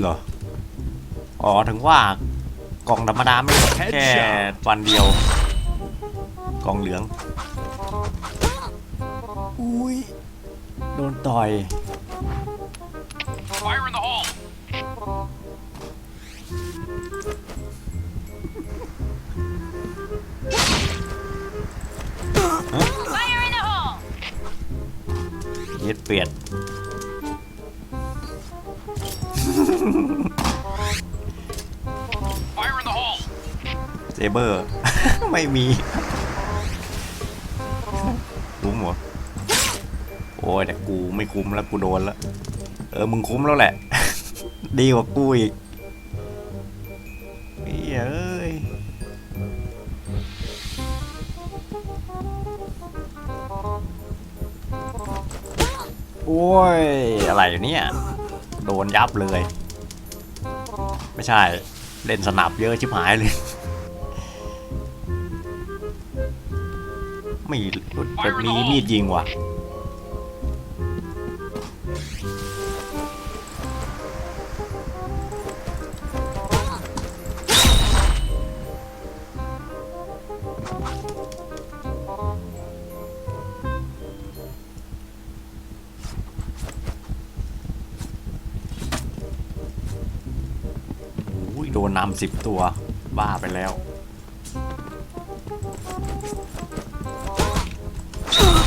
เหรอ อ๋อถึงว่ากล่องธรรมดาไม่หมดแค่วันเดียว กล่องเหลือง อุ้ย โดนต่อย Fire in the hole! Fire in the hole! เย็ดเปลียด เซเบอร์ ไม่มีคุ้มหรอโอ้ยแต่กูไม่คุ้มแล้วกูโดนแล้ว เออมึงคุ้มแล้วแหละ ดีกว่ากูอีกเฮ้ยเอ้ยโอ้ย อะไรอยู่เนี่ย โดนยับเลย ไม่ใช่ เล่นสนับเยอะชิบหายเลย ไม่มีมีดยิงว่ะ ดนนำสิบตัว บ้าไปแล้ว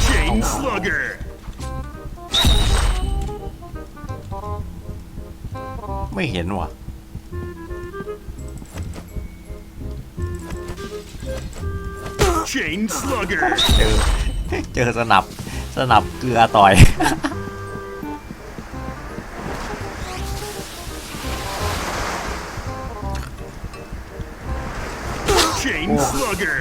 Chain Slugger! ไม่เห็นว่ะ Chain Slugger! เจอ เจอสนับ สนับเกลือต่อย Chain Slugger!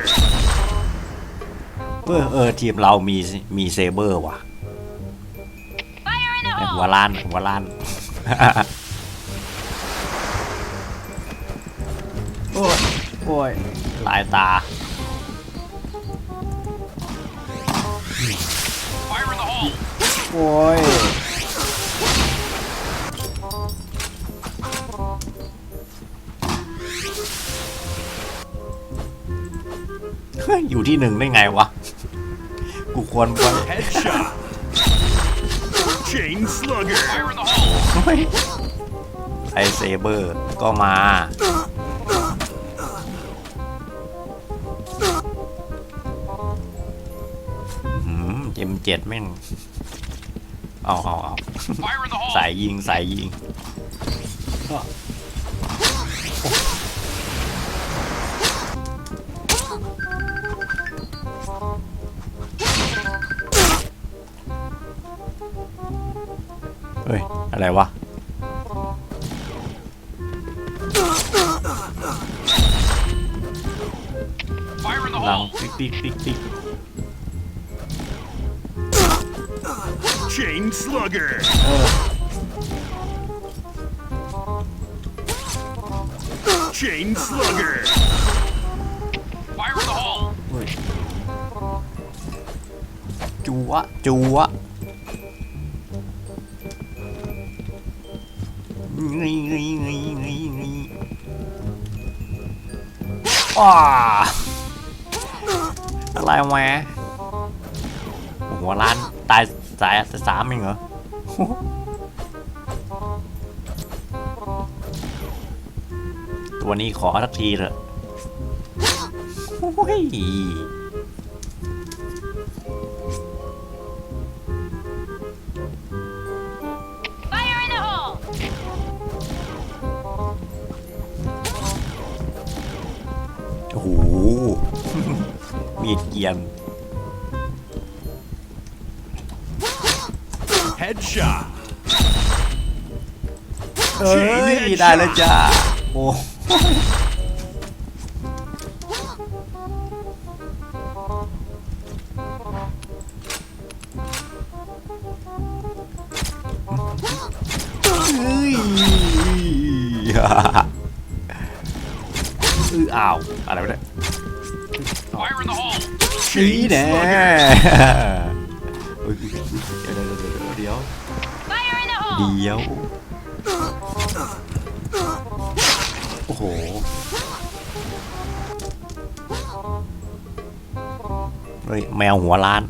เออเออทีมเรามีมีเซเบอร์ว่ะ Fire in the ไอ้ hole! หัวล้านหัวล้าน โอ้ยโอ้ยลายตา Fire in the hole! โอ้ย อยู่ที่หนึ่งได้ไงวะ กูควรไป Headshot! Chain Slugger! Fire in the hole! เฮ้ยไอเซเบอร์ก็มาหืมเจมเจ็ดแม่ง เอาเอาเอา Fire in the hole! สายยิง สายยิง ฮ้ย อะไรวะ Fire in the หลัง hole! ปิ๊กปิ๊กปิ๊กปิ๊ก Chain Slugger! เออ Chain Slugger! Fire in the hole! เฮ้ย จัวจัวงี้ ว้าอะไรแหวะหัวล้านตายสายสามเองเหรอตัวนี้ขอสักทีเถอะ เกรียน Headshot! เอ้ยได้แล้วจ้าโอ้เฮ้ยอื้ออ้าว อะไรวะเนี่ย นี้แน่เดี๋ยเดี๋ยวเดี๋ยวโอ้โหแมวหัวล้าน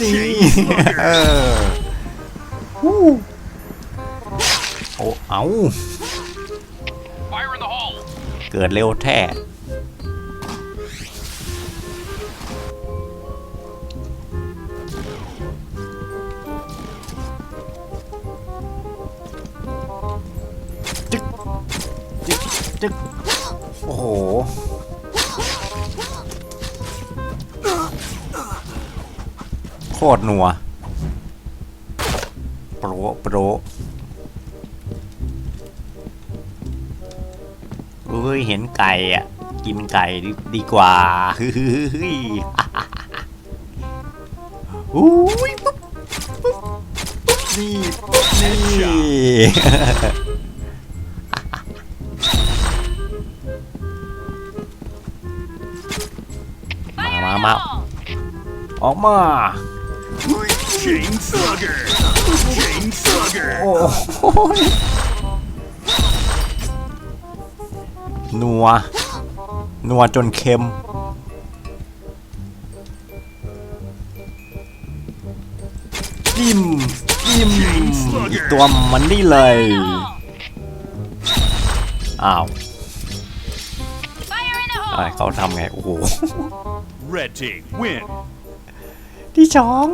นี่เออโอ้เอาเกิดเร็วแท้จึ๊กจึ๊กจึ๊ก ตรหนัวโปรโปรเอ้ยเห็นไก่อะ กินไก่ดีดีกว่าฮึฮึฮึฮึอุ้ยปุ๊บปุ๊บปุ๊บนี่ปุ๊บนี่ Fire Ma, in ma, the ma. hole! ออกมา Chain slugger! Chain slugger! โอ้โหนัว นัวจนเค็ม จิ้ม จิ้ม อีกตัวมันนี่เลย In the hole! อ้าว Fire in the อะไร hole! เขาทำไง โอ้โห Red team win! ที่สอง